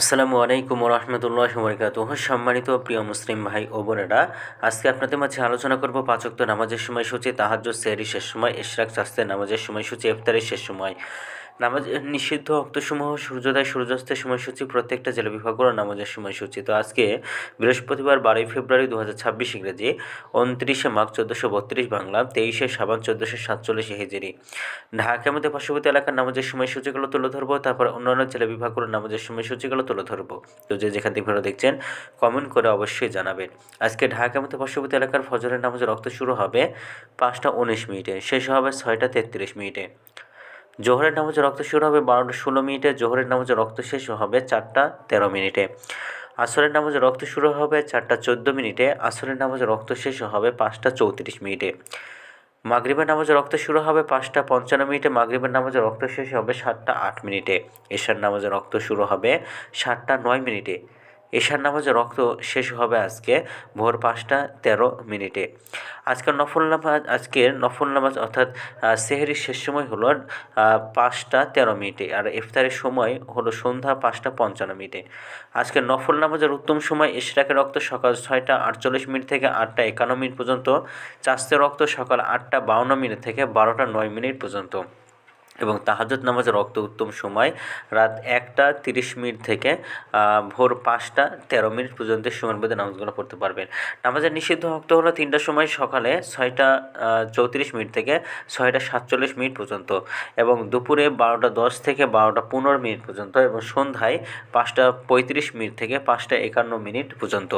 আসসালামু আলাইকুম রহমতুল্লাহ বরকাত সম্মানিত প্রিয় মুসলিম ভাই ও বোনেরা, আজকে আপনাদের মাঝে আলোচনা করব পাঁচক্ত নামাজের সময়সূচি তাহাজ্য সেরি শেষ সময়, ইশরাক স্বাস্থ্যের নামাজের সময়সূচি, ইফতারের শেষ সময়। নামাজ নিষিদ্ধ অক্তসমূহ সূর্যোদয়, সূর্যাস্তের সময়সূচি, প্রত্যেকটা জেলা বিভাগগুলো নামাজের সময়সূচি। তো আজকে বৃহস্পতিবার বারোই ফেব্রুয়ারি দু হাজার ছাব্বিশ ইংরেজি, উনত্রিশে মার্চ চোদ্দোশো বত্রিশ বাংলা, তেইশে সাবান চোদ্দোশো সাতচল্লিশ হিজেরি। ঢাকা মধ্যে পার্শ্ববর্তী এলাকার নামাজের সময়সূচিগুলো তুলে ধরবো, তারপর অন্যান্য জেলা বিভাগগুলোর নামাজের সময়সূচিগুলো তুলে ধরবো। তো যে যেখান থেকে ভিডিও দেখছেন কমেন্ট করে অবশ্যই জানাবেন। আজকে ঢাকা মধ্যে পার্শ্ববর্তী এলাকার ফজরের নামাজের রক্ত শুরু হবে পাঁচটা উনিশ মিনিটে, শেষ হবে ছয়টা তেত্রিশ মিনিটে। জোহরের নামাজে রক্ত শুরু হবে বারোটা ষোলো মিনিটে, জোহরের নামাজে রক্ত শেষ হবে চারটা তেরো মিনিটে। আসরের নামাজে রক্ত শুরু হবে চারটা চোদ্দ মিনিটে, আসরের নামাজে রক্ত শেষ হবে পাঁচটা চৌত্রিশ মিনিটে। মাগরিবের নামাজে রক্ত শুরু হবে পাঁচটা পঞ্চান্ন মিনিটে, মাগরিবের নামাজে রক্ত শেষ হবে সাতটা আট মিনিটে। এশার নামাজে রক্ত শুরু হবে সাতটা নয় মিনিটে। এশার নামাজে রক্ত শেষ হবে আজকে ভোর পাঁচটা তেরো মিনিটে। আজকের নফল নামাজ আজকের নফল নামাজ অর্থাৎ সেহেরির শেষ সময় হলো পাঁচটা তেরো মিনিটে আর ইফতারের সময় হলো সন্ধ্যা পাঁচটা পঞ্চান্ন মিনিটে। আজকে নফল নামাজের উত্তম সময় ইশরাকের রক্ত সকাল ছয়টা আটচল্লিশ মিনিট থেকে আটটা একান্ন মিনিট পর্যন্ত চাস্তের রক্ত সকাল আটটা বাউন্ন মিনিট থেকে বারোটা নয় মিনিট পর্যন্ত। এবং তাহাজত নামাজের রক্ত উত্তম সময়। রাত একটা তিরিশ মিনিট থেকে ভোর পাঁচটা তেরো মিনিট পর্যন্ত সময়ের মধ্যে নামাজগুলো পড়তে পারবেন। নামাজের নিষিদ্ধ রক্ত হলো তিনটার সময় সকালে ছয়টা চৌত্রিশ মিনিট থেকে ছয়টা সাতচল্লিশ মিনিট পর্যন্ত এবং দুপুরে বারোটা দশ থেকে বারোটা পনেরো মিনিট পর্যন্ত এবং সন্ধ্যায় পাঁচটা পঁয়ত্রিশ মিনিট থেকে পাঁচটা একান্ন মিনিট পর্যন্ত।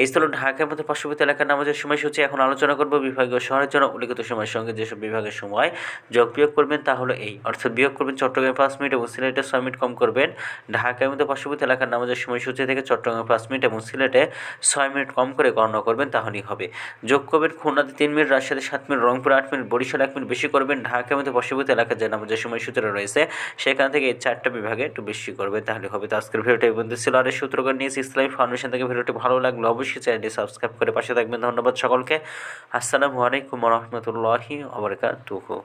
এই স্থল ঢাকার মধ্যে পার্শ্ববর্তী এলাকার নামাজের সময়সূচি এখন আলোচনা করব। বিভাগীয় শহরের জন্য উল্লিখিত সময়ের সঙ্গে যেসব বিভাগের সময় যোগ বিয়োগ করবেন তা হলো এই অর্থাৎ বিয়োগ করবেন চট্টগ্রামে পাঁচ মিনিট এবং সিলেটে ছয় মিনিট কম করবেন। ঢাকার মধ্যে পার্শ্ববর্তী এলাকার নামাজের সময়সূচি থেকে চট্টগ্রামে পাঁচ মিনিট এবং সিলেটে ছয় মিনিট কম করে গণনা করবেন, তাহলেই হবে। যোগ করবেন খুলনাতে তিন মিনিট রাজশাহী সাত মিনিট, রংপুর আট মিনিট, বরিশাল এক মিনিট বেশি করবেন। ঢাকার মধ্যে পার্শ্ববর্তী এলাকার যে নামাজের সময়সূচিটা রয়েছে, সেখান থেকে এই চারটা বিভাগে একটু বেশি করবেন তাহলে হবে। তো আজকের ভিডিওটা এই বন্ধু ছিল। আর এই সূত্রকার নিয়েছি ইসলামী ফাউন্ডেশন থেকে ভিডিওটি ভালো লাগল অবশ্যই চ্যানেলটি সাবস্ক্রাইব করে পাশে থাকবেন। ধন্যবাদ সকলকে। আসসালামু আলাইকুম রহমতুল্লাহি আবরকাতুহু